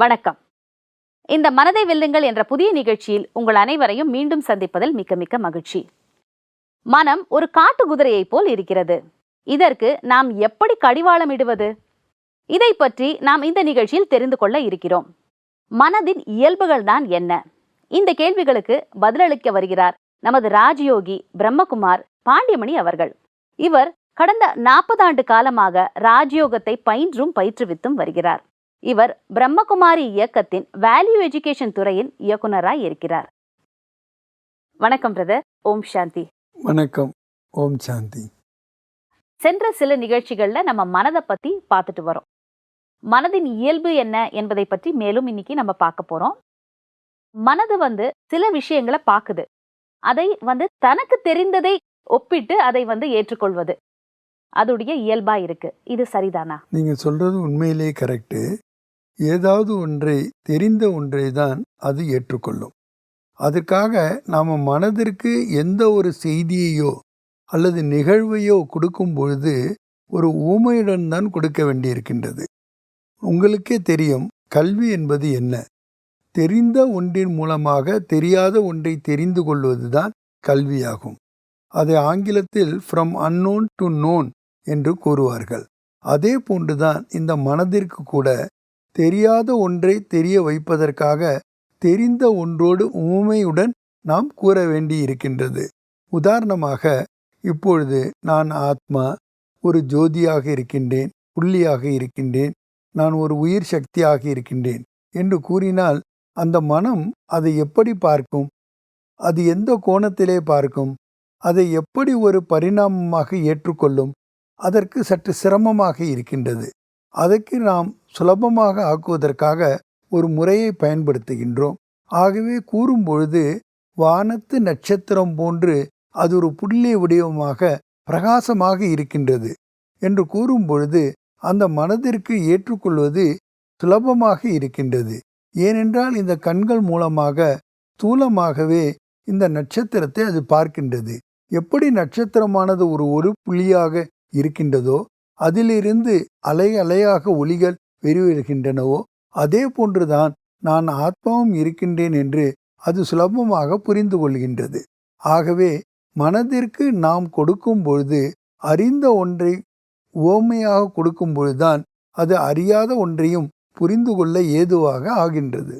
வணக்கம். இந்த மனதை வெல்லுங்கள் என்ற புதிய நிகழ்ச்சியில் உங்கள் அனைவரையும் மீண்டும் சந்திப்பதில் மிக்க மிக்க மகிழ்ச்சி. மனம் ஒரு காட்டு குதிரையைப் போல் இருக்கிறது. இதற்கு நாம் எப்படி கடிவாளம் இடுவது இதை பற்றி நாம் இந்த நிகழ்ச்சியில் தெரிந்து கொள்ள இருக்கிறோம். மனதின் இயல்புகள் தான் என்ன? இந்த கேள்விகளுக்கு பதிலளிக்க வருகிறார் நமது ராஜயோகி பிரம்மகுமார் பாண்டியமணி அவர்கள். இவர் கடந்த நாற்பது ஆண்டு காலமாக ராஜயோகத்தை பயின்றும் பயிற்றுவித்தும் வருகிறார். இவர் பிரம்மகுமாரி இயக்கத்தின் வேல்யூ எஜுகேஷன் துறையின் இயக்குனராய் இருக்கிறார். வணக்கம் பிரதர் ஓம் சாந்தி. வணக்கம். ஓம் சாந்தி. சென்ற சில நிகழ்ச்சிகள்ல நம்ம மனதை பத்தி பார்த்துட்டு வரோம். மனதின் இயல்பு என்ன என்பதை பற்றி மேலும் இன்னைக்கு நம்ம பார்க்க போறோம். மனது வந்து சில விஷயங்களை பார்க்குது. அதை வந்து தனக்கு தெரிந்ததை ஒப்பிட்டு அதை வந்து ஏற்றுக்கொள்வது. அதுடைய இயல்பா இருக்கு. இது சரிதானா? நீங்க சொல்றது உண்மையிலே கரெக்டு ஏதாவது ஒன்றை தெரிந்த ஒன்றை தான் அது ஏற்றுக்கொள்ளும். அதற்காக நாம் மனதிற்கு எந்த ஒரு செய்தியையோ அல்லது நிகழ்வையோ கொடுக்கும் பொழுது ஒரு ஊமையுடன் தான் கொடுக்க வேண்டியிருக்கின்றது. உங்களுக்கே தெரியும் கல்வி என்பது என்ன. தெரிந்த ஒன்றின் மூலமாக தெரியாத ஒன்றை தெரிந்து கொள்வதுதான் கல்வியாகும். அதை ஆங்கிலத்தில் ஃப்ரம் அன்னோன் டு நோன் என்று கூறுவார்கள். அதே போன்றுதான் இந்த மனதிற்கு கூட தெரியாத ஒன்றை தெரிய வைப்பதற்காக தெரிந்த ஒன்றோடு ஊமையுடன் நாம் கூற வேண்டி இருக்கின்றது உதாரணமாக இப்பொழுது நான் ஆத்மா ஒரு ஜோதியாக இருக்கின்றேன் புள்ளியாக இருக்கின்றேன் நான் ஒரு உயிர் சக்தியாக இருக்கின்றேன் என்று கூறினால் அந்த மனம் அதை எப்படி பார்க்கும்? அது எந்த கோணத்திலே பார்க்கும்? அதை எப்படி ஒரு பரிணாமமாக ஏற்றுக்கொள்ளும்? அதற்கு சற்று சிரமமாக இருக்கின்றது. அதற்கு நாம் சுலபமாக ஆக்குவதற்காக ஒரு முறையை பயன்படுத்துகின்றோம். ஆகவே கூறும்பொழுது வானத்து நட்சத்திரம் போன்று அது ஒரு புள்ளி வடிவமாக பிரகாசமாக இருக்கின்றது என்று கூறும்பொழுது அந்த மனதிற்கு ஏற்றுக்கொள்வது சுலபமாக இருக்கின்றது. ஏனென்றால் இந்த கண்கள் மூலமாக ஸ்தூலமாகவே இந்த நட்சத்திரத்தை அது பார்க்கின்றது. எப்படி நட்சத்திரமானது ஒரு ஒரு புள்ளியாக இருக்கின்றதோ அதிலிருந்து அலை அலையாக ஒளிகள் வெளிவருகின்றனவோ அதே போன்றுதான் நான் ஆத்மாவும் இருக்கின்றேன் என்று அது சுலபமாக புரிந்து கொள்கின்றது ஆகவே மனதிற்கு நாம் கொடுக்கும் பொழுது அறிந்த ஒன்றை ஓமையாக கொடுக்கும் பொழுதுதான் அது அறியாத ஒன்றையும் புரிந்து கொள்ள ஏதுவாக ஆகின்றது.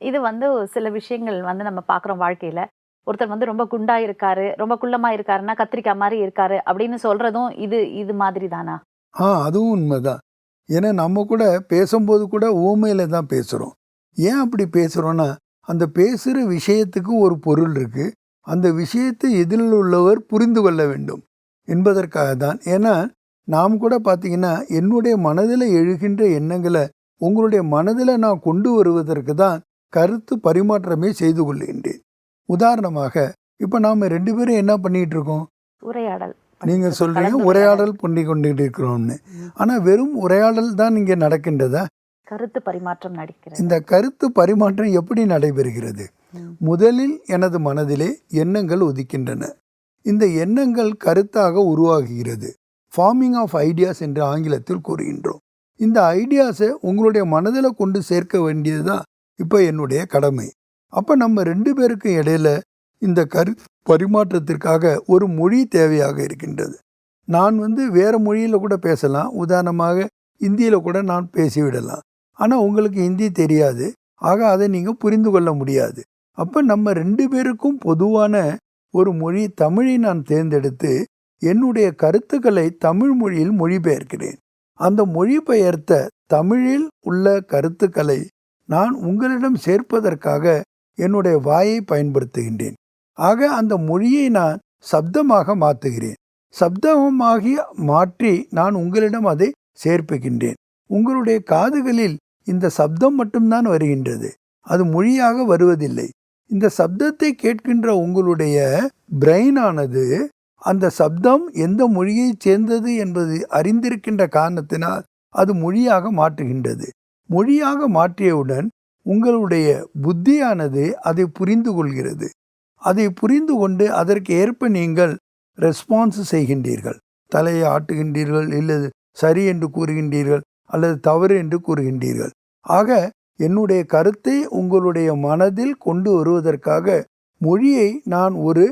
இது வந்து சில விஷயங்கள் வந்து நம்ம பார்க்குறோம் வாழ்க்கையில. ஒருத்தர் வந்து ரொம்ப குண்டா இருக்காரு ரொம்ப குள்ளமா இருக்காருன்னா கத்திரிக்காய் மாதிரி இருக்காரு அப்படின்னு சொல்றதும் இது இது மாதிரி தானா ஆ அதுவும் உண்மைதான். ஏன்னா நம்ம கூட பேசும்போது கூட ஊமையில தான் பேசுகிறோம் ஏன் அப்படி பேசுகிறோன்னா அந்த பேசுகிற விஷயத்துக்கு ஒரு பொருள் இருக்குது அந்த விஷயத்தை எதிரில் உள்ளவர் புரிந்து கொள்ள வேண்டும் என்பதற்காக தான். ஏன்னா நாம் கூட பார்த்தீங்கன்னா என்னுடைய மனதில் எழுகின்ற எண்ணங்களை உங்களுடைய மனதில் நான் கொண்டு வருவதற்கு தான் கருத்து பரிமாற்றமே செய்து கொள்கின்றேன். உதாரணமாக இப்போ நாம் ரெண்டு பேரும் என்ன பண்ணிகிட்டு இருக்கோம்? உரையாடல் நீங்க சொல்றீங்க கலந்துரையாடல். உரையாடல். பண்ணி கொண்டுட்டு இருக்கிறோம்னு. ம். ஆனா வெறும் உரையாடல் தான் இங்கே நடக்கின்றதா? கருத்து பரிமாற்றம் நடக்கிறது. இந்த கருத்து பரிமாற்றம் எப்படி நடைபெறுகிறது. முதலில் எனது மனதிலே எண்ணங்கள் உதிக்கின்றன. இந்த எண்ணங்கள் கருத்தாக உருவாகுகிறது. ஃபார்மிங் ஆஃப் ஐடியாஸ் என்று ஆங்கிலத்தில் கூறுகின்றோம். இந்த ஐடியாஸை உங்களுடைய மனதில் கொண்டு சேர்க்க வேண்டியது தான் இப்போ என்னுடைய கடமை. அப்போ நம்ம ரெண்டு பேருக்கு இடையில இந்த கரு பரிமாற்றத்திற்காக ஒரு மொழி தேவையாக இருக்கின்றது. நான் வந்து வேறு மொழியில் கூட பேசலாம். உதாரணமாக இந்தியில் கூட நான் பேசிவிடலாம். ஆனால் உங்களுக்கு ஹிந்தி தெரியாது. ஆக அதை நீங்கள் புரிந்து கொள்ள முடியாது. அப்போ நம்ம ரெண்டு பேருக்கும் பொதுவான ஒரு மொழி தமிழை நான் தேர்ந்தெடுத்து என்னுடைய கருத்துக்களை தமிழ் மொழியில் மொழிபெயர்க்கிறேன். அந்த மொழிபெயர்த்த தமிழில் உள்ள கருத்துக்களை நான் உங்களிடம் சேர்ப்பதற்காக என்னுடைய வாயை பயன்படுத்துகின்றேன். ஆக அந்த மொழியை நான் சப்தமாக மாற்றுகிறேன் சப்தமாகி மாற்றி நான் உங்களிடம் அதை சேர்ப்புகின்றேன். உங்களுடைய காதுகளில் இந்த சப்தம் மட்டும்தான் வருகின்றது. அது மொழியாக வருவதில்லை. இந்த சப்தத்தை கேட்கின்ற உங்களுடைய பிரெயினானது அந்த சப்தம் எந்த மொழியைச் சேர்ந்தது என்பது அறிந்திருக்கின்ற காரணத்தினால் அது மொழியாக மாற்றுகின்றது. மொழியாக மாற்றியவுடன் உங்களுடைய புத்தியானது அதை புரிந்து கொள்கிறது அதை புரிந்து கொண்டு அதற்கு ஏற்ப நீங்கள் ரெஸ்பான்ஸ் செய்கின்றீர்கள். தலையை ஆட்டுகின்றீர்கள் இல்லது சரி என்று கூறுகின்றீர்கள் அல்லது தவறு என்று கூறுகின்றீர்கள். ஆக என்னுடைய கருத்தை உங்களுடைய மனதில் கொண்டு வருவதற்காக மொழியை நான் ஒரு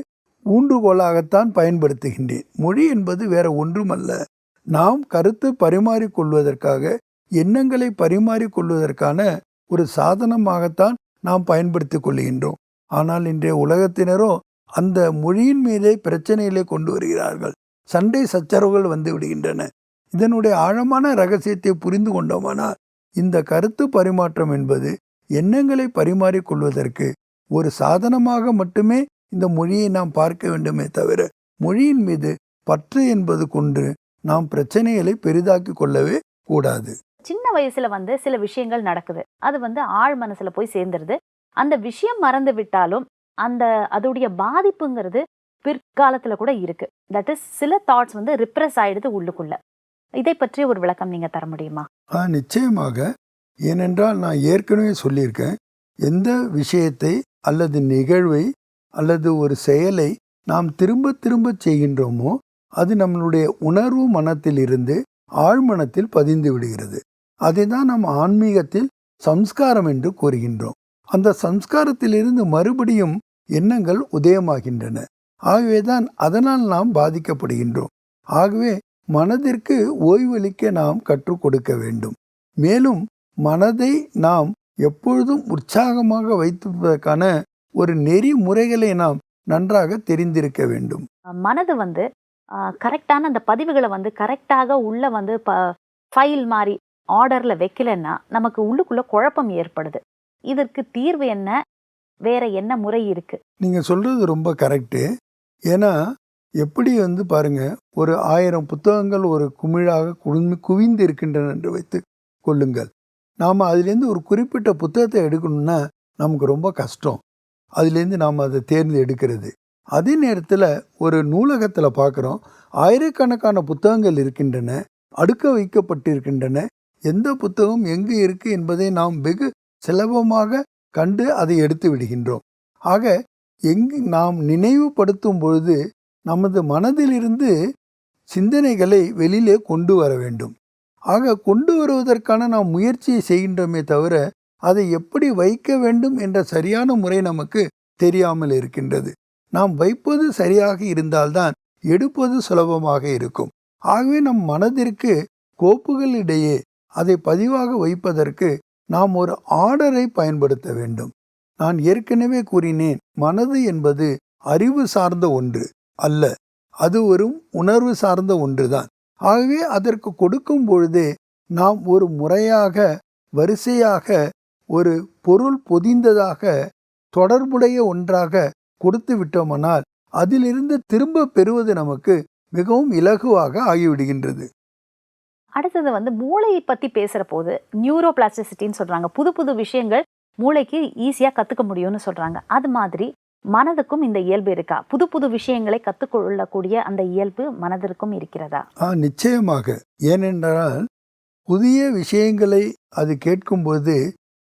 ஊன்றுகோலாகத்தான் பயன்படுத்துகின்றேன். மொழி என்பது வேற ஒன்றுமல்ல. நாம் கருத்து பரிமாறிக்கொள்வதற்காக எண்ணங்களை பரிமாறிக்கொள்வதற்கான ஒரு சாதனமாகத்தான் நாம் பயன்படுத்தி கொள்கின்றோம். ஆனால் இன்றைய உலகத்தினரோ அந்த மொழியின் மீதே பிரச்சனைகளை கொண்டு வருகிறார்கள். சண்டை சச்சரவுகள் வந்து விடுகின்றன. இதனுடைய ஆழமான ரகசியத்தை புரிந்து கொண்டோமானால் இந்த கருத்து பரிமாற்றம் என்பது எண்ணங்களை பரிமாறிக்கொள்வதற்கு ஒரு சாதனமாக மட்டுமே இந்த மொழியை நாம் பார்க்க வேண்டுமே தவிர மொழியின் மீது பற்று என்பது கொண்டு நாம் பிரச்சனைகளை பெரிதாக்கி கொள்ளவே கூடாது. சின்ன வயசுல வந்து சில விஷயங்கள் நடக்குது. அது வந்து ஆழ் மனசுல போய் சேர்ந்துருது. அந்த விஷயம் மறந்து விட்டாலும் அந்த அதோடைய பாதிப்புங்கிறது பிற்காலத்துல கூட இருக்கு. தட் இஸ் சில தாட்ஸ் வந்து ரிப்ரெஸ் ஆயிடுது உள்ளுக்குள்ள. இதை பற்றி ஒரு விளக்கம் நீங்க தர முடியுமா? ஆ நிச்சயமாக. ஏனென்றால் நான் ஏற்கனவே சொல்லியிருக்கேன். எந்த விஷயத்தை அல்லது நிகழ்வை அல்லது ஒரு செயலை நாம் திரும்ப திரும்ப செய்கின்றோமோ அது நம்மளுடைய உணர்வு மனத்திலிருந்து ஆழ்மனத்தில் பதிந்து விடுகிறது. அதை தான் நாம் ஆன்மீகத்தில் சம்ஸ்காரம் என்று கூறுகின்றோம். அந்த சம்ஸ்காரத்திலிருந்து மறுபடியும் எண்ணங்கள் உதயமாகின்றன. ஆகவேதான் அதனால் நாம் பாதிக்கப்படுகின்றோம். ஆகவே மனதிற்கு ஓய்வளிக்க நாம் கற்றுக் கொடுக்க வேண்டும். மேலும் மனதை நாம் எப்பொழுதும் உற்சாகமாக வைத்திருப்பதற்கான ஒரு நெறிமுறைகளை நாம் நன்றாக தெரிந்திருக்க வேண்டும். மனது வந்து கரெக்டான அந்த பதிவுகளை வந்து கரெக்டாக உள்ள வந்து ஃபைல் மாதிரி ஆர்டரில் வைக்கலைன்னா நமக்கு உள்ளுக்குள்ளே குழப்பம் ஏற்படுது. இதற்கு தீர்வு என்ன? வேற என்ன முறை இருக்கு? நீங்க சொல்றது ரொம்ப கரெக்டு ஏன்னா எப்படி வந்து பாருங்க ஒரு ஆயிரம் புத்தகங்கள் ஒரு குமிழாக குழுமி குவிந்து இருக்கின்றன என்று வைத்து கொள்ளுங்கள். நாம் அதுலேருந்து ஒரு குறிப்பிட்ட புத்தகத்தை எடுக்கணும்னா நமக்கு ரொம்ப கஷ்டம். அதுலேருந்து நாம் அதை தேர்ந்து எடுக்கிறது. அதே நேரத்தில் ஒரு நூலகத்தில் பார்க்குறோம் ஆயிரக்கணக்கான புத்தகங்கள் இருக்கின்றன அடுக்க வைக்கப்பட்டிருக்கின்றன. எந்த புத்தகம் எங்கே இருக்குது என்பதை நாம் வெகு சுலபமாக கண்டு அதை எடுத்து விடுகின்றோம். ஆக எங்கு நாம் நினைவுபடுத்தும் பொழுது நமது மனதிலிருந்து சிந்தனைகளை வெளியிலே கொண்டு வர வேண்டும். ஆக கொண்டு வருவதற்கான நாம் முயற்சியை செய்கின்றோமே தவிர அதை எப்படி வைக்க வேண்டும் என்ற சரியான முறை நமக்கு தெரியாமல் இருக்கின்றது. நாம் வைப்பது சரியாக இருந்தால்தான் எடுப்பது சுலபமாக இருக்கும். ஆகவே நம் மனதிற்கு கோப்புகளிடையே அதை பதிவாக வைப்பதற்கு நாம் ஒரு ஆர்டரை பயன்படுத்த வேண்டும். நான் ஏற்கனவே கூறினேன் மனது என்பது அறிவு சார்ந்த ஒன்று அல்ல அது ஒரு உணர்வு சார்ந்த ஒன்றுதான். ஆகவே அதற்கு கொடுக்கும் பொழுதே நாம் ஒரு முறையாக வரிசையாக ஒரு பொருள் பொதிந்ததாக தொடர்புடைய ஒன்றாக கொடுத்து விட்டோமானால் அதிலிருந்து திரும்ப பெறுவது நமக்கு மிகவும் இலகுவாக ஆகிவிடுகின்றது. அடுத்தது வந்து மூளையை பற்றி பேசுகிற போது நியூரோ பிளாஸ்டிசிட்டின்னு சொல்கிறாங்க புது புது விஷயங்கள் மூளைக்கு ஈஸியாக கற்றுக்க முடியும்னு சொல்கிறாங்க அது மாதிரி மனதுக்கும் இந்த இயல்பு இருக்கா? புது புது விஷயங்களை கற்றுக்கொள்ளக்கூடிய அந்த இயல்பு மனதிற்கும் இருக்கிறதா? ஆ நிச்சயமாக. ஏனென்றால் புதிய விஷயங்களை அது கேட்கும்போது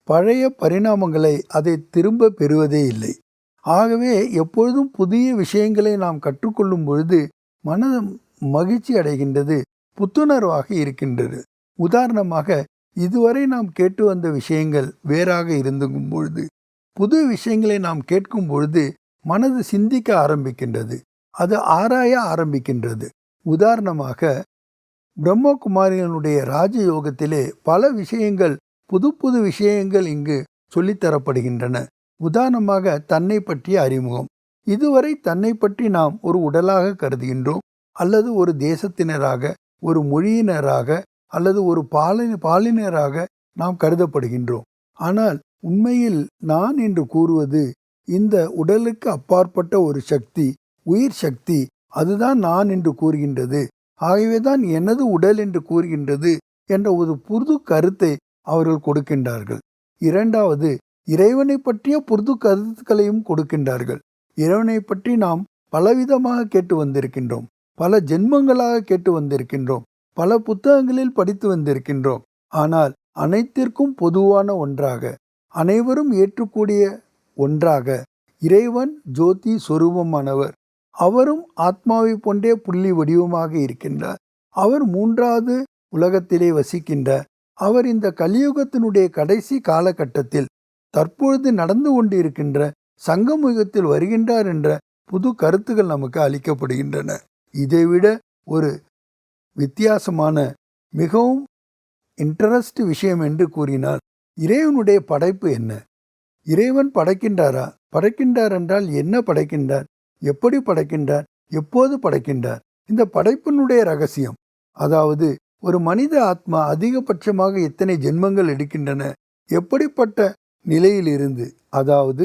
பழைய பரிணாமங்களை அதை திரும்ப பெறுவதே இல்லை. ஆகவே எப்பொழுதும் புதிய விஷயங்களை நாம் கற்றுக்கொள்ளும் பொழுது மனது மகிழ்ச்சி அடைகின்றது. புத்துணர்வாக இருக்கின்றது. உதாரணமாக இதுவரை நாம் கேட்டு வந்த விஷயங்கள் வேறாக இருந்தும் பொழுது புது விஷயங்களை நாம் கேட்கும் பொழுது மனது சிந்திக்க ஆரம்பிக்கின்றது. அது ஆராய ஆரம்பிக்கின்றது. உதாரணமாக பிரம்மகுமாரியனுடைய ராஜயோகத்திலே பல விஷயங்கள் புது புது விஷயங்கள் இங்கு சொல்லித்தரப்படுகின்றன உதாரணமாக தன்னை பற்றிய அறிமுகம். இதுவரை தன்னை பற்றி நாம் ஒரு உடலாக கருதுகின்றோம் அல்லது ஒரு தேசத்தினராக ஒரு மொழியினராக அல்லது ஒரு பாலின பாலினராக நாம் கருதப்படுகின்றோம். ஆனால் உண்மையில் நான் என்று கூறுவது இந்த உடலுக்கு அப்பாற்பட்ட ஒரு சக்தி உயிர் சக்தி அதுதான் நான் என்று கூறுகின்றது. ஆகவேதான் எனது உடல் என்று கூறுகின்றது என்ற ஒரு புது கருத்தை அவர்கள் கொடுக்கின்றார்கள். இரண்டாவது இறைவனை பற்றிய புது கருத்துக்களையும் கொடுக்கின்றார்கள். இறைவனை பற்றி நாம் பலவிதமாக கேட்டு வந்திருக்கின்றோம். பல ஜென்மங்களாக கேட்டு வந்திருக்கின்றோம். பல புத்தகங்களில் படித்து வந்திருக்கின்றோம். ஆனால் அனைத்திற்கும் பொதுவான ஒன்றாக அனைவரும் ஏற்றுக்கூடிய ஒன்றாக இறைவன் ஜோதி சொரூபமானவர். அவரும் ஆத்மாவை போன்றே புள்ளி வடிவமாக இருக்கின்றார். அவர் மூன்றாவது உலகத்திலே வசிக்கின்றார் அவர் இந்த கலியுகத்தினுடைய கடைசி காலகட்டத்தில் தற்பொழுது நடந்து கொண்டிருக்கின்ற சங்கமுகத்தில் வருகின்றார் என்ற புது கருத்துக்கள் நமக்கு அளிக்கப்படுகின்றன. இதைவிட ஒரு வித்தியாசமான மிகவும் இன்ட்ரஸ்ட் விஷயம் என்று கூறினால் இறைவனுடைய படைப்பு என்ன? இறைவன் படைக்கின்றாரா? படைக்கின்றார் என்றால் என்ன படைக்கின்றார்? எப்படி படைக்கின்றார்? எப்போது படைக்கின்றார்? இந்த படைப்பினுடைய ரகசியம் அதாவது ஒரு மனித ஆத்மா அதிகபட்சமாக எத்தனை ஜென்மங்கள் எடுக்கின்றன எப்படிப்பட்ட நிலையிலிருந்து அதாவது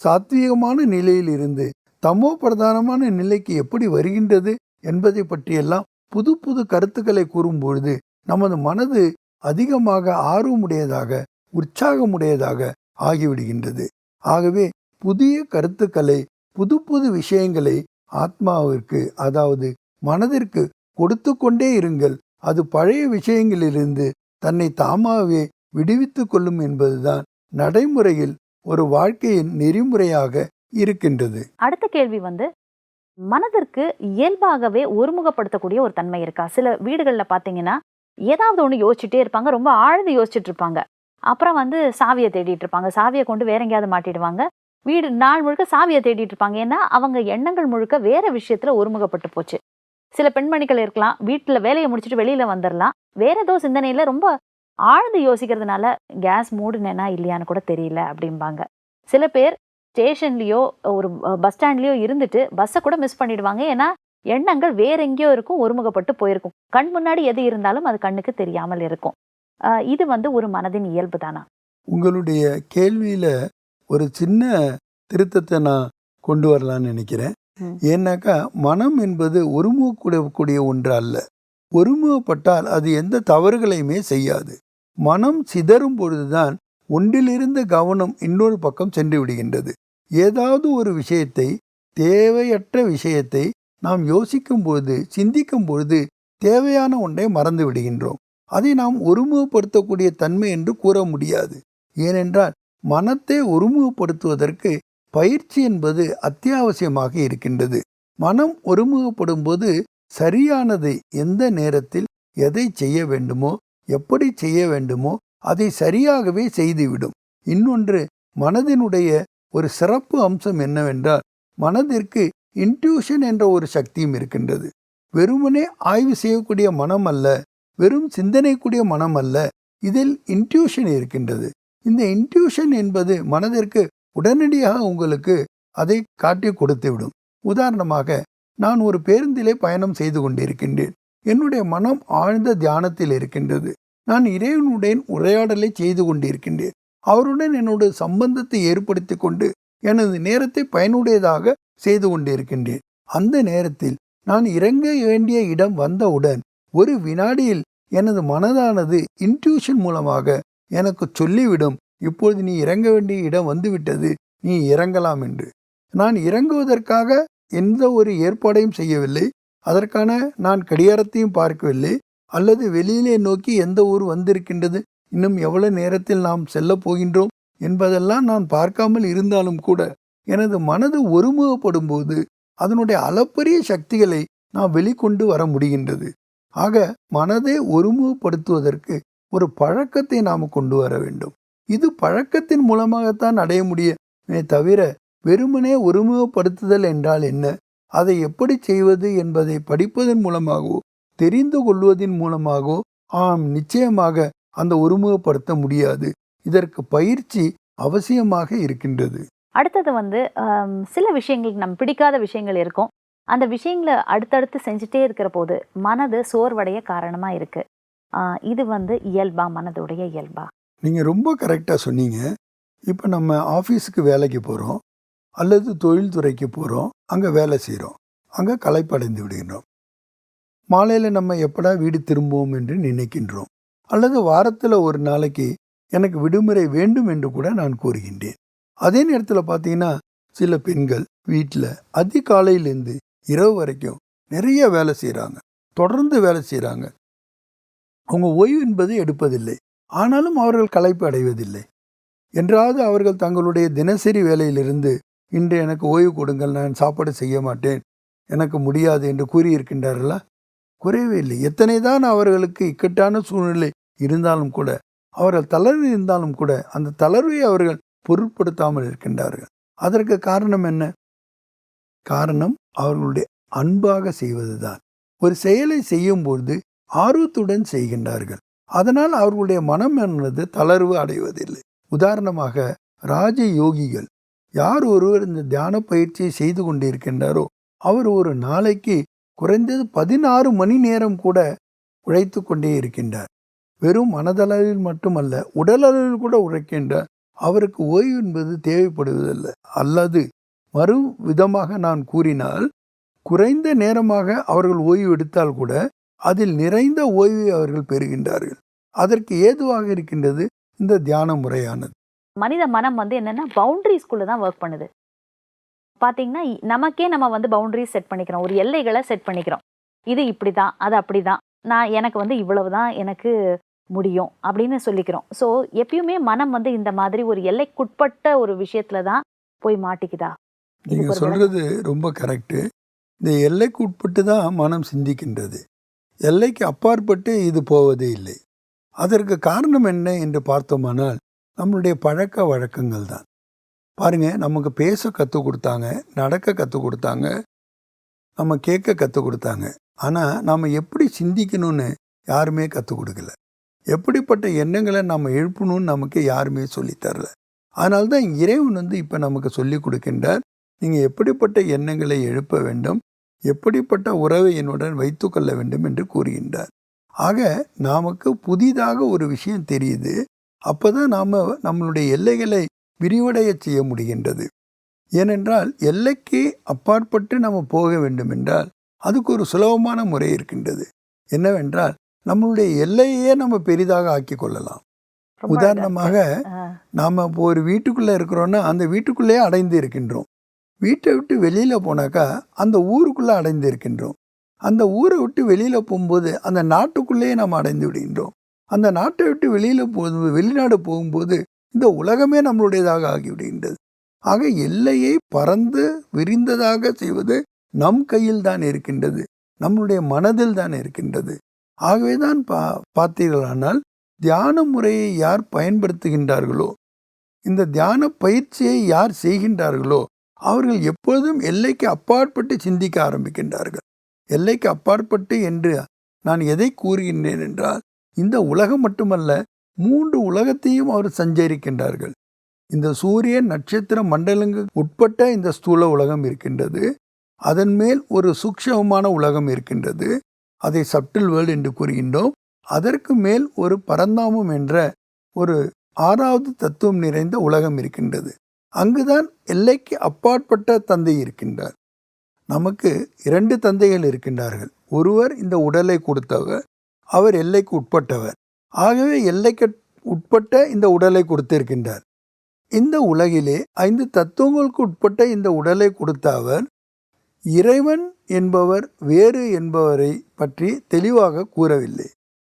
சாத்வீகமான நிலையிலிருந்து தமோ பிரதானமான நிலைக்கு எப்படி வருகின்றது என்பதை பற்றியெல்லாம் புது புது கருத்துக்களை கூறும்பொழுது நமது மனது அதிகமாக ஆர்வமுடையதாக உற்சாகமுடையதாக ஆகிவிடுகின்றது. ஆகவே புதிய கருத்துக்களை புது புது விஷயங்களை ஆத்மாவிற்கு அதாவது மனதிற்கு கொடுத்து கொண்டே இருங்கள். அது பழைய விஷயங்களிலிருந்து தன்னை தாமாகவே விடுவித்து கொள்ளும் என்பதுதான் நடைமுறையில் ஒரு வாழ்க்கையின் நெறிமுறையாக இருக்கின்றது. அடுத்த கேள்வி வந்து மனதிற்கு இயல்பாகவே ஒருமுகப்படுத்தக்கூடிய ஒரு தன்மை இருக்கா? சில வீடுகளில் பார்த்தீங்கன்னா ஏதாவது ஒன்று யோசிச்சுட்டே இருப்பாங்க ரொம்ப ஆழ்ந்து யோசிச்சுட்டு இருப்பாங்க. அப்புறம் வந்து சாவியை தேடிட்டு இருப்பாங்க. சாவியை கொண்டு வேற எங்கேயாவது மாட்டிடுவாங்க. வீடு நாள் முழுக்க சாவியை தேடிட்டு இருப்பாங்க. ஏன்னா அவங்க எண்ணங்கள் முழுக்க வேற விஷயத்துல ஒருமுகப்பட்டு போச்சு. சில பெண்மணிகள் இருக்கலாம் வீட்டில் வேலையை முடிச்சுட்டு வெளியில வந்துடலாம் வேற ஏதோ சிந்தனையில ரொம்ப ஆழ்ந்து யோசிக்கிறதுனால கேஸ் மூடுனேனா இல்லையான்னு கூட தெரியல அப்படிம்பாங்க. சில பேர் ஸ்டேஷன்லேயோ ஒரு பஸ் ஸ்டாண்ட்லேயோ இருந்துட்டு பஸ்ஸை கூட மிஸ் பண்ணிடுவாங்க. ஏன்னா எண்ணங்கள் வேற எங்கேயோ இருக்கும் ஒருமுகப்பட்டு போயிருக்கும். கண் முன்னாடி எது இருந்தாலும் அது கண்ணுக்கு தெரியாமல் இருக்கும். இது வந்து ஒரு மனதின் இயல்பு தானா? உங்களுடைய கேள்வியில ஒரு சின்ன திருத்தத்தை நான் கொண்டு வரலான்னு நினைக்கிறேன். ஏன்னாக்கா மனம் என்பது ஒருமுகக்கூடக்கூடிய ஒன்று அல்ல. ஒருமுகப்பட்டால் அது எந்த தவறுகளையுமே செய்யாது. மனம் சிதறும் பொழுதுதான் ஒன்றிலிருந்த கவனம் இன்னொரு பக்கம் சென்று விடுகின்றது. ஏதாவது ஒரு விஷயத்தை தேவையற்ற விஷயத்தை நாம் யோசிக்கும் பொழுது சிந்திக்கும் பொழுது தேவையான ஒன்றை மறந்து விடுகின்றோம். அதை நாம் ஒருமுகப்படுத்தக்கூடிய தன்மை என்று கூற முடியாது. ஏனென்றால் மனத்தை ஒருமுகப்படுத்துவதற்கு பயிற்சி என்பது அத்தியாவசியமாக இருக்கின்றது. மனம் ஒருமுகப்படும் போது சரியானதை எந்த நேரத்தில் எதை செய்ய வேண்டுமோ எப்படி செய்ய வேண்டுமோ அதை சரியாகவே செய்துவிடும். இன்னொன்று மனதினுடைய ஒரு சிறப்பு அம்சம் என்னவென்றால் மனதிற்கு இன்ட்யூஷன் என்ற ஒரு சக்தியும் இருக்கின்றது. வெறுமனே ஆய்வு செய்யக்கூடிய மனம் அல்ல வெறும் சிந்தனைக்கூடிய மனம் அல்ல இதில் இன்ட்யூஷன் இருக்கின்றது. இந்த இன்ட்யூஷன் என்பது மனதிற்கு உடனடியாக உங்களுக்கு அதை காட்டி கொடுத்துவிடும். உதாரணமாக நான் ஒரு பேருந்திலே பயணம் செய்து கொண்டிருக்கின்றேன். என்னுடைய மனம் ஆழ்ந்த தியானத்தில் இருக்கின்றது. நான் இறைவனுடன் உரையாடலை செய்து கொண்டிருக்கின்றேன். அவருடன் என்னுடைய சம்பந்தத்தை ஏற்படுத்தி கொண்டு எனது நேரத்தை பயனுடையதாக செய்து கொண்டிருக்கின்றேன். அந்த நேரத்தில் நான் இறங்க வேண்டிய இடம் வந்தவுடன் ஒரு வினாடியில் எனது மனதானது இன்ட்யூஷன் மூலமாக எனக்கு சொல்லிவிடும் இப்பொழுது நீ இறங்க வேண்டிய இடம் வந்துவிட்டது நீ இறங்கலாம் என்று. நான் இறங்குவதற்காக எந்த ஒரு ஏற்பாடையும் செய்யவில்லை. அதற்கான நான் கடிகாரத்தையும் பார்க்கவில்லை. அல்லது வெளியிலே நோக்கி எந்த ஊர் வந்திருக்கின்றது இன்னும் எவ்வளவு நேரத்தில் நாம் செல்லப் போகின்றோம் என்பதெல்லாம் நான் பார்க்காமல் இருந்தாலும் கூட எனது மனது ஒருமுகப்படும் போது அதனுடைய அளப்பரிய சக்திகளை நாம் வெளிக்கொண்டு வர முடிகின்றது. ஆக மனதை ஒருமுகப்படுத்துவதற்கு ஒரு பழக்கத்தை நாம் கொண்டு வர வேண்டும். இது பழக்கத்தின் மூலமாகத்தான் அடைய முடியுமே. தவிர வெறுமனே ஒருமுகப்படுத்துதல் என்றால் என்ன? அதை எப்படி செய்வது என்பதை படிப்பதன் மூலமாகவோ தெரிந்து கொள்வதன் மூலமாகவோ ஆம் நிச்சயமாக அந்த ஒருமுகப்படுத்த முடியாது. இதற்கு பயிற்சி அவசியமாக இருக்கின்றது. அடுத்தது வந்து சில விஷயங்களுக்கு நம்ம பிடிக்காத விஷயங்கள் இருக்கும். அந்த விஷயங்களை அடுத்தடுத்து செஞ்சுட்டே இருக்கிற போது மனது சோர்வடைய காரணமா இருக்கு. ஆஹ் இது வந்து இயல்பா மனதுடைய இயல்பா? நீங்கள் ரொம்ப கரெக்டாக சொன்னீங்க. இப்போ நம்ம ஆஃபீஸுக்கு வேலைக்கு போகிறோம் அல்லது தொழில்துறைக்கு போகிறோம் அங்கே வேலை செய்கிறோம் அங்கே களைப்படைந்து விடுகின்றோம். மாலையில் நம்ம எப்படா வீடு திரும்புவோம் என்று நினைக்கின்றோம். அல்லது வாரத்தில் ஒரு நாளைக்கு எனக்கு விடுமுறை வேண்டும் என்று கூட நான் கூறுகின்றேன். அதே நேரத்தில் பார்த்தீங்கன்னா சில பெண்கள் வீட்டில் அதிகாலையிலேருந்து இரவு வரைக்கும் நிறைய வேலை செய்கிறாங்க தொடர்ந்து வேலை செய்கிறாங்க அவங்க ஓய்வு என்பது எடுப்பதில்லை. ஆனாலும் அவர்கள் களைப்பு அடைவதில்லை. என்றாவது அவர்கள் தங்களுடைய தினசரி வேலையிலிருந்து இன்று எனக்கு ஓய்வு கொடுங்கள் நான் சாப்பாடு செய்ய மாட்டேன் எனக்கு முடியாது என்று கூறியிருக்கின்றார்களா? குறைவே இல்லை. எத்தனை தான் அவர்களுக்கு இக்கட்டான சூழ்நிலை இருந்தாலும் கூட அவர்கள் தளர்வு இருந்தாலும் கூட அந்த தளர்வை அவர்கள் பொருட்படுத்தாமல் இருக்கின்றார்கள். அதற்கு காரணம் என்ன? காரணம் அவர்களுடைய அன்பாக செய்வதுதான். ஒரு செயலை செய்யும்போது ஆர்வத்துடன் செய்கின்றார்கள். அதனால் அவர்களுடைய மனம் என்பது தளர்வு அடைவதில்லை. உதாரணமாக ராஜ யோகிகள் யார் ஒருவர் இந்த தியான பயிற்சியை செய்து கொண்டிருக்கின்றாரோ அவர் ஒரு நாளைக்கு குறைந்தது பதினாறு மணி நேரம் கூட உழைத்து கொண்டே இருக்கின்றார். வெறும் மனதளவில் மட்டுமல்ல உடலளவில் கூட உழைக்கின்றார் அவருக்கு ஓய்வு என்பது தேவைப்படுவதில்லை. அல்லது மறு விதமாக நான் கூறினால் குறைந்த நேரமாக அவர்கள் ஓய்வு எடுத்தால் கூட அதில் நிறைந்த ஓய்வை அவர்கள் பெறுகின்றார்கள். அதற்கு ஏதுவாக இருக்கின்றது இந்த தியான முறையானது. மனித மனம் வந்து என்னன்னா பவுண்டரிஸ்குள்ள தான் ஒர்க் பண்ணுது. பார்த்தீங்கன்னா நமக்கே நம்ம வந்து பவுண்டரிஸ் செட் பண்ணிக்கிறோம். ஒரு எல்லைகளை செட் பண்ணிக்கிறோம். இது இப்படி தான் அது அப்படிதான். நான் எனக்கு வந்து இவ்வளவு தான் எனக்கு முடியும் அப்படின்னு சொல்லிக்கிறோம். ஸோ எப்பயுமே மனம் வந்து இந்த மாதிரி ஒரு எல்லைக்குட்பட்ட ஒரு விஷயத்துல தான் போய் மாட்டிக்குதா? நீங்க இதுக்கு ஒரு சொல்றது ரொம்ப கரெக்டு இந்த எல்லைக்கு உட்பட்டு தான் மனம் சிந்திக்கின்றது. எல்லைக்கு அப்பாற்பட்டு இது போவதே இல்லை. அதற்கு காரணம் என்ன என்று பார்த்தோமானால் நம்மளுடைய பழக்க வழக்கங்கள் தான். பாருங்க நமக்கு பேச கற்றுக் கொடுத்தாங்க நடக்க கற்றுக் கொடுத்தாங்க நம்ம கேட்க கற்றுக் கொடுத்தாங்க. ஆனால் நம்ம எப்படி சிந்திக்கணும்னு யாருமே கற்றுக் கொடுக்கல. எப்படிப்பட்ட எண்ணங்களை நம்ம எழுப்பணும்னு நமக்கு யாருமே சொல்லித் தரல. அதனால தான் இறைவன் வந்து இப்போ நமக்கு சொல்லி கொடுக்கின்றார் நீங்கள் எப்படிப்பட்ட எண்ணங்களை எழுப்ப வேண்டும் எப்படிப்பட்ட உறவை என்னுடன் வைத்துக்கொள்ள வேண்டும் என்று கூறுகின்றார். ஆக நமக்கு புதிதாக ஒரு விஷயம் தெரியுது. அப்போ தான் நாம் நம்மளுடைய எல்லைகளை விரிவடைய செய்ய முடிகின்றது. ஏனென்றால் எல்லைக்கு அப்பாற்பட்டு நம்ம போக வேண்டும் என்றால் அதுக்கு ஒரு சுலபமான முறை இருக்கின்றது. என்னவென்றால் நம்மளுடைய எல்லையே நம்ம பெரிதாக ஆக்கி கொள்ளலாம் உதாரணமாக நாம் இப்போ ஒரு வீட்டுக்குள்ளே இருக்கிறோன்னா அந்த வீட்டுக்குள்ளேயே அடைந்து இருக்கின்றோம். வீட்டை விட்டு வெளியில் போனாக்கா அந்த ஊருக்குள்ளே அடைந்து இருக்கின்றோம். அந்த ஊரை விட்டு வெளியில் போகும்போது அந்த நாட்டுக்குள்ளேயே நாம் அடைந்து விடுகின்றோம். அந்த நாட்டை விட்டு வெளியில் போகும்போது வெளிநாடு போகும்போது இந்த உலகமே நம்மளுடையதாக ஆகிவிடுகின்றது. ஆக எல்லையை பறந்து விரிந்ததாக செய்வது நம் கையில் தான் இருக்கின்றது. நம்மளுடைய மனதில் தான் இருக்கின்றது. ஆகவே தான் பா பார்த்தீர்களானால் தியான முறையை யார் பயன்படுத்துகின்றார்களோ இந்த தியான பயிற்சியை யார் செய்கின்றார்களோ அவர்கள் எப்பொழுதும் எல்லைக்கு அப்பாற்பட்டு சிந்திக்க ஆரம்பிக்கின்றார்கள். எல்லைக்கு அப்பாற்பட்டு என்று நான் எதை கூறுகின்றேன் என்றால் இந்த உலகம் மட்டுமல்ல மூன்று உலகத்தையும் அவர் சஞ்சரிக்கின்றார்கள். இந்த சூரியன் நட்சத்திர மண்டலங்களுக்கு உட்பட்ட இந்த ஸ்தூல உலகம் இருக்கின்றது. அதன் மேல் ஒரு சூக்ஷமமான உலகம் இருக்கின்றது. அதை சப்டில் வேர்ல்டு என்று கூறுகின்றோம். அதற்கு மேல் ஒரு பரந்தாமம் என்ற ஒரு ஆறாவது தத்துவம் நிறைந்த உலகம் இருக்கின்றது. அங்குதான் எல்லைக்கு அப்பாற்பட்ட தந்தை இருக்கின்றார். நமக்கு இரண்டு தந்தைகள் இருக்கின்றார்கள். ஒருவர் இந்த உடலை கொடுத்தவர் அவர் எல்லைக்கு உட்பட்டவர். ஆகவே எல்லைக்கு உட்பட்ட இந்த உடலை கொடுத்திருக்கின்றார். இந்த உலகிலே ஐந்து தத்துவங்களுக்கு உட்பட்ட இந்த உடலை கொடுத்த அவர் இறைவன் என்பவர் வேறு என்பவரை பற்றி தெளிவாக கூறவில்லை.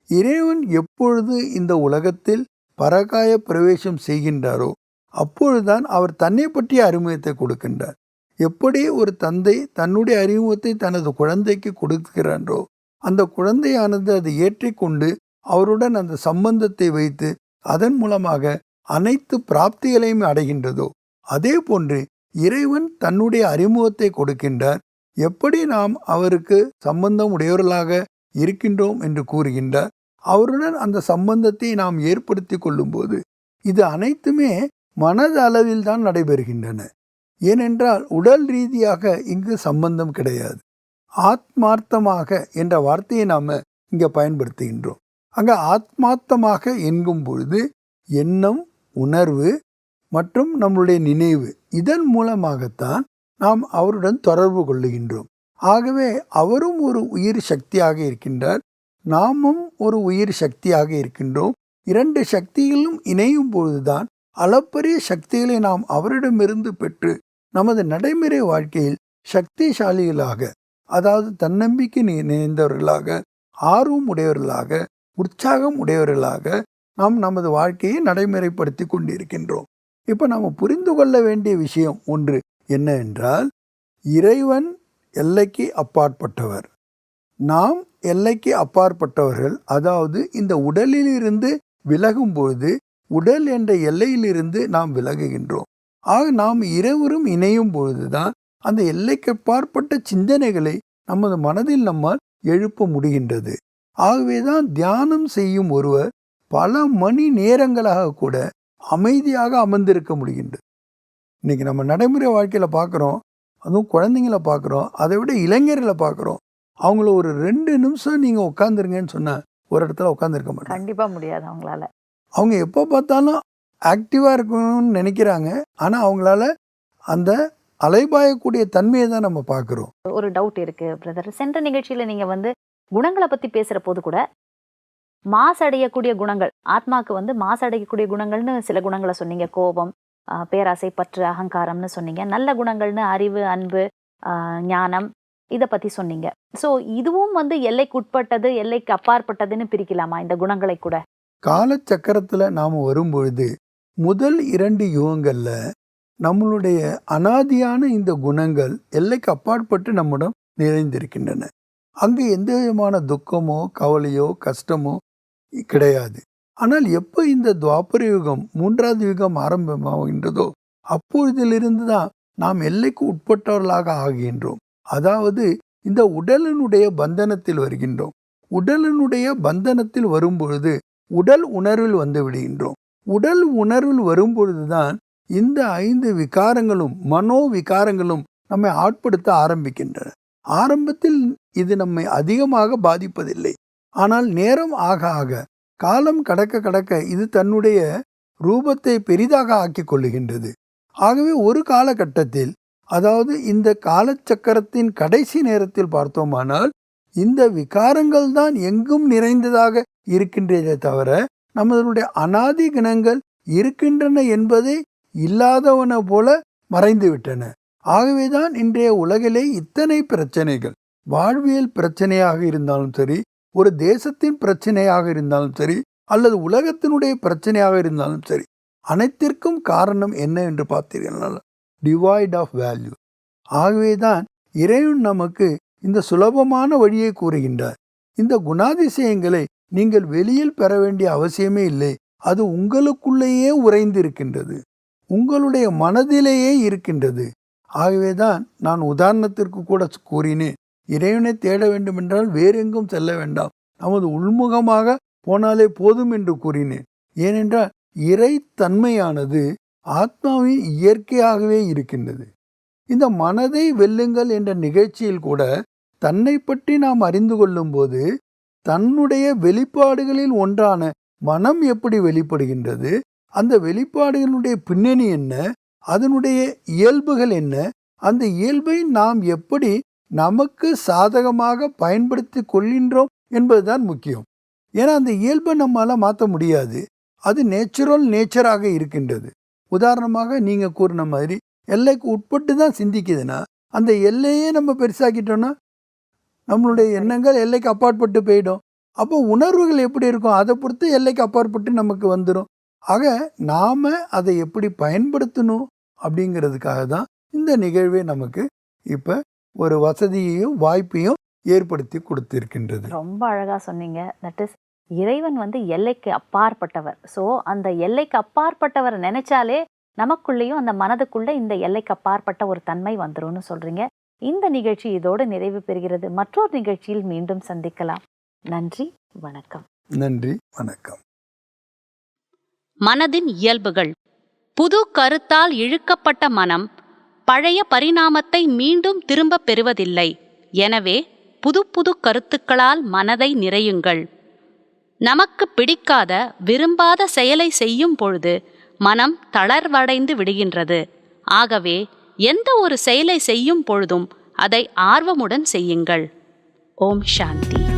இறைவன் எப்பொழுது இந்த உலகத்தில் பரகாய பிரவேசம் செய்கின்றாரோ அப்பொழுதுதான் அவர் தன்னை பற்றிய அறிமுகத்தை கொடுக்கின்றார். எப்படி ஒரு தந்தை தன்னுடைய அறிமுகத்தை தனது குழந்தைக்கு கொடுக்கிறாரோ அந்த குழந்தையானது அதை ஏற்றிக்கொண்டு அவருடன் அந்த சம்பந்தத்தை வைத்து அதன் மூலமாக அனைத்து பிராப்திகளையும் அடைகின்றதோ அதே போன்று இறைவன் தன்னுடைய அறிமுகத்தை கொடுக்கின்றார். எப்படி நாம் அவருக்கு சம்பந்தம் உடையவர்களாக இருக்கின்றோம் என்று கூறுகின்றார். அவருடன் அந்த சம்பந்தத்தை நாம் ஏற்படுத்தி கொள்ளும்போது இது அனைத்துமே மனது அளவில் தான் நடைபெறுகின்றன. ஏனென்றால் உடல் ரீதியாக இங்கு சம்பந்தம் கிடையாது. ஆத்மார்த்தமாக என்ற வார்த்தையை நாம் இங்கே பயன்படுத்துகின்றோம். அங்கே ஆத்மார்த்தமாக என்கும் பொழுது எண்ணம் உணர்வு மற்றும் நம்மளுடைய நினைவு. இதன் மூலமாகத்தான் நாம் அவருடன் தொடர்பு கொள்ளுகின்றோம். ஆகவே அவரும் ஒரு உயிர் சக்தியாக இருக்கின்றார். நாமும் ஒரு உயிர் சக்தியாக இருக்கின்றோம். இரண்டு சக்திகளும் இணையும் பொழுதுதான் அளப்பரிய சக்திகளை நாம் அவரிடமிருந்து பெற்று நமது நடைமுறை வாழ்க்கையில் சக்திசாலிகளாக அதாவது தன்னம்பிக்கை நி- நிறைந்தவர்களாக ஆர்வம் உடையவர்களாக உற்சாகம் உடையவர்களாக நாம் நமது வாழ்க்கையை நடைமுறைப்படுத்தி கொண்டிருக்கின்றோம். இப்போ நாம் புரிந்து கொள்ள வேண்டிய விஷயம் ஒன்று என்ன என்றால் இறைவன் எல்லைக்கு அப்பாற்பட்டவர். நாம் எல்லைக்கு அப்பாற்பட்டவர்கள் அதாவது இந்த உடலிலிருந்து விலகும் பொழுது உடல் என்ற எல்லையிலிருந்து நாம் விலகுகின்றோம். ஆக நாம் இருவரும் இணையும் பொழுதுதான் அந்த எல்லைக்கு அப்பாற்பட்ட சிந்தனைகளை நமது மனதில் நம்மால் எழுப்ப முடிகின்றது. ஆகவேதான் தியானம் செய்யும் ஒருவர் பல மணி நேரங்களாக கூட அமைதியாக அமர்ந்திருக்க முடிகின்றது. இன்னைக்கு நம்ம நடைமுறை வாழ்க்கையில் பார்க்குறோம் அதுவும் குழந்தைங்கள பார்க்குறோம் அதை விட இளைஞர்களை பார்க்குறோம் அவங்கள ஒரு ரெண்டு நிமிஷம் நீங்கள் உட்காந்துருங்கன்னு சொன்னால் ஒரு இடத்துல உட்காந்துருக்க மாட்டாங்க. கண்டிப்பா முடியாது அவங்களால. அவங்க எப்போ பார்த்தாலும் ஆக்டிவாக இருக்கணும்னு நினைக்கிறாங்க. ஆனால் அவங்களால அந்த அலைபாயக்கூடிய தன்மையை தான் நம்ம பார்க்குறோம் ஒரு டவுட் இருக்கு பிரதர் சென்ற நிகழ்ச்சியில நீங்க வந்து குணங்களை பத்தி பேசுற போது கூட மாசடையக்கூடிய குணங்கள். ஆத்மாக்கு வந்து மாசடையக்கூடிய குணங்கள்னு சில குணங்களை சொன்னீங்க. கோபம் பேராசை பற்று அகங்காரம்னு சொன்னீங்க. நல்ல குணங்கள்னு அறிவு அன்பு ஞானம் இதை பற்றி சொன்னீங்க. ஸோ இதுவும் வந்து எல்லைக்கு உட்பட்டது எல்லைக்கு அப்பாற்பட்டதுன்னு பிரிக்கலாமா இந்த குணங்களை கூட? காலச்சக்கரத்தில் நாம் வரும்பொழுது முதல் இரண்டு யுகங்களில் நம்மளுடைய அனாதியான இந்த குணங்கள் எல்லைக்கு அப்பாற்பட்டு நம்மிடம் நிறைந்திருக்கின்றன. அங்கு எந்த விதமான துக்கமோ கவலையோ கஷ்டமோ கிடையாது. ஆனால் எப்போ இந்த துவாபர யுகம் மூன்றாவது யுகம் ஆரம்பமாகின்றதோ அப்பொழுதிலிருந்து தான் நாம் எல்லைக்கு உட்பட்டவர்களாக ஆகின்றோம். அதாவது இந்த உடலினுடைய பந்தனத்தில் வருகின்றோம். உடலினுடைய பந்தனத்தில் வரும்பொழுது உடல் உணர்வில் வந்து விடுகின்றோம். உடல் உணர்வில் வரும்பொழுதுதான் இந்த ஐந்து விகாரங்களும் மனோ விகாரங்களும் நம்மை ஆட்படுத்த ஆரம்பிக்கின்றன. ஆரம்பத்தில் இது நம்மை அதிகமாக பாதிப்பதில்லை. ஆனால் நேரம் ஆக ஆக காலம் கடக்க கடக்க இது தன்னுடைய ரூபத்தை பெரிதாக ஆக்கிக் கொள்ளுகின்றது. ஆகவே ஒரு காலகட்டத்தில் அதாவது இந்த காலச்சக்கரத்தின் கடைசி நேரத்தில் பார்த்தோமானால் இந்த விகாரங்கள் தான் எங்கும் நிறைந்ததாக இருக்கின்றதே தவிர நம்மளுடைய அனாதி குணங்கள் இருக்கின்றன என்பதை இல்லாதவன போல மறைந்துவிட்டன. ஆகவேதான் இன்றைய உலகிலே இத்தனை பிரச்சனைகள் வாழ்வியல் பிரச்சனையாக இருந்தாலும் சரி ஒரு தேசத்தின் பிரச்சனையாக இருந்தாலும் சரி அல்லது உலகத்தினுடைய பிரச்சனையாக இருந்தாலும் சரி அனைத்திற்கும் காரணம் என்ன என்று பார்த்தீர்கள் டிவைட் ஆஃப் வேல்யூ ஆகவேதான் இறைவன் நமக்கு இந்த சுலபமான வழியை கூறுகின்றார். இந்த குணாதிசயங்களை நீங்கள் வெளியில் பெற வேண்டிய அவசியமே இல்லை அது உங்களுக்குள்ளேயே உறைந்திருக்கின்றது உங்களுடைய மனதிலேயே இருக்கின்றது. ஆகவேதான் நான் உதாரணத்திற்கு கூட கூறினேன் இறைவனை தேட வேண்டுமென்றால் வேறெங்கும் செல்ல வேண்டாம். நமது உள்முகமாக போனாலே போதும் என்று கூறினேன். ஏனென்றால் இறை தன்மையானது ஆத்மாவின் இயற்கையாகவே இருக்கின்றது. இந்த மனதை வெல்லுங்கள் என்ற நிகழ்ச்சியில் கூட தன்னை பற்றி நாம் அறிந்து கொள்ளும்போது தன்னுடைய வெளிப்பாடுகளில் ஒன்றான மனம் எப்படி வெளிப்படுகின்றது அந்த வெளிப்பாடுகளுடைய பின்னணி என்ன அதனுடைய இயல்புகள் என்ன அந்த இயல்பை நாம் எப்படி நமக்கு சாதகமாக பயன்படுத்தி கொள்கின்றோம் என்பதுதான் முக்கியம். ஏன்னா அந்த இயல்பை நம்மளால் மாற்ற முடியாது. அது நேச்சுரல் நேச்சராக இருக்கின்றது. உதாரணமாக நீங்கள் கூறின மாதிரி எல்லைக்கு உட்பட்டு தான் சிந்திக்குதுன்னா அந்த எல்லையே நம்ம பெருசாக்கிட்டோன்னா நம்மளுடைய எண்ணங்கள் எல்லைக்கு அப்பாற்பட்டு போயிடும். அப்போ உணர்வுகள் எப்படி இருக்கும்? அதை பொறுத்து எல்லைக்கு அப்பாற்பட்டு நமக்கு வந்துடும் ஆக நாம் அதை எப்படி பயன்படுத்தணும் அப்படிங்கிறதுக்காக தான் இந்த நிகழ்வே நமக்கு இப்போ ஒரு வசதியையும் வாய்ப்பையும் ஏற்படுத்தி கொடுத்திருக்கின்றது. ரொம்ப அழகா சொன்னீங்க. தட் இஸ் இறைவன் வந்து எல்லைக்கு அப்பாற்பட்டவர். ஸோ அந்த எல்லைக்கு அப்பாற்பட்டவர் நினைச்சாலே நமக்குள்ளேயும் அந்த மனதுக்குள்ள இந்த எல்லைக்கு அப்பாற்பட்ட ஒரு தன்மை வந்துரும்னு சொல்றீங்க. இந்த நிகழ்ச்சி இதோடு நிறைவு பெறுகிறது. மற்றொரு நிகழ்ச்சியில் மீண்டும் சந்திக்கலாம். நன்றி வணக்கம். நன்றி வணக்கம். மனதின் இயல்புகள். புது கருத்தால் இழுக்கப்பட்ட மனம் பழைய பரிணாமத்தை மீண்டும் திரும்பப் பெறுவதில்லை. எனவே புது புது கருத்துக்களால் மனதை நிறையுங்கள். நமக்கு பிடிக்காத விரும்பாத செயலை செய்யும் பொழுது மனம் தளர்வடைந்து விடுகின்றது. ஆகவே எந்த ஒரு செயலை செய்யும் பொழுதும் அதை ஆர்வமுடன் செய்யுங்கள். ஓம் சாந்தி.